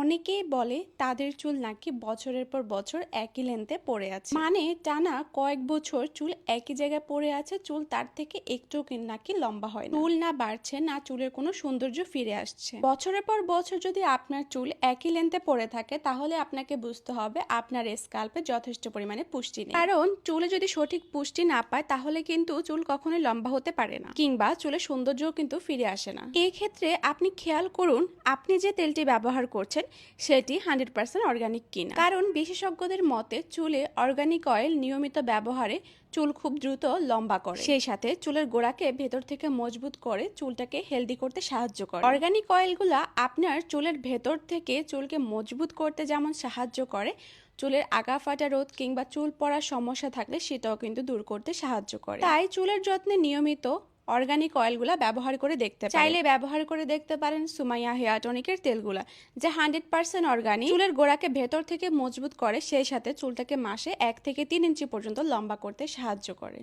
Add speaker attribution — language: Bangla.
Speaker 1: অনেকেই বলে তাদের চুল নাকি বছরের পর বছর একই লেন্থে পড়ে আছে। মানে টানা কয়েক বছর চুল একই জায়গায় পড়ে আছে, চুল তার থেকে একটু নাকি লম্বা হয় চুল না বাড়ছে না চুলের কোনো সৌন্দর্য ফিরে আসছে। বছরের পর বছর যদি আপনার চুল একই লেন্থে পড়ে থাকে, তাহলে আপনাকে বুঝতে হবে আপনার স্কাল্পে যথেষ্ট পরিমাণে পুষ্টি নেই। কারণ চুলে যদি সঠিক পুষ্টি না পায়, তাহলে কিন্তু চুল কখনোই লম্বা হতে পারে না, কিংবা চুলের সৌন্দর্যও কিন্তু ফিরে আসে না। এই ক্ষেত্রে আপনি খেয়াল করুন, আপনি যে তেলটি ব্যবহার করছেন সেটি হান্ড্রেড পার্সেন্ট অর্গানিক কিনা। কারণ বিশেষজ্ঞদের মতে, চুলে অর্গানিক অয়েল নিয়মিত ব্যবহারে চুল খুব দ্রুত লম্বা করে। সেই সাথে চুলের গোড়াকে ভেতর থেকে মজবুত করে চুলটাকে হেলদি করতে সাহায্য করে। অর্গানিক অয়েলগুলা আপনার চুলের ভেতর থেকে চুলকে মজবুত করতে যেমন সাহায্য করে, চুলের আগা ফাটা রোধ কিংবা চুল পড়ার সমস্যা থাকলে সেটাও কিন্তু দূর করতে সাহায্য করে। তাই চুলের যত্নে নিয়মিত অর্গানিক অয়েলগুলা ব্যবহার করে দেখতে। চাইলে ব্যবহার করে দেখতে পারেন সুমাইয়া হেয়ার টনিকের তেলগুলা যা হান্ড্রেড পার্সেন্ট অর্গানিক চুলের গোড়াকে ভেতর থেকে মজবুত করে সেই সাথে চুলটাকে মাসে এক থেকে তিন ইঞ্চি পর্যন্ত লম্বা করতে সাহায্য করে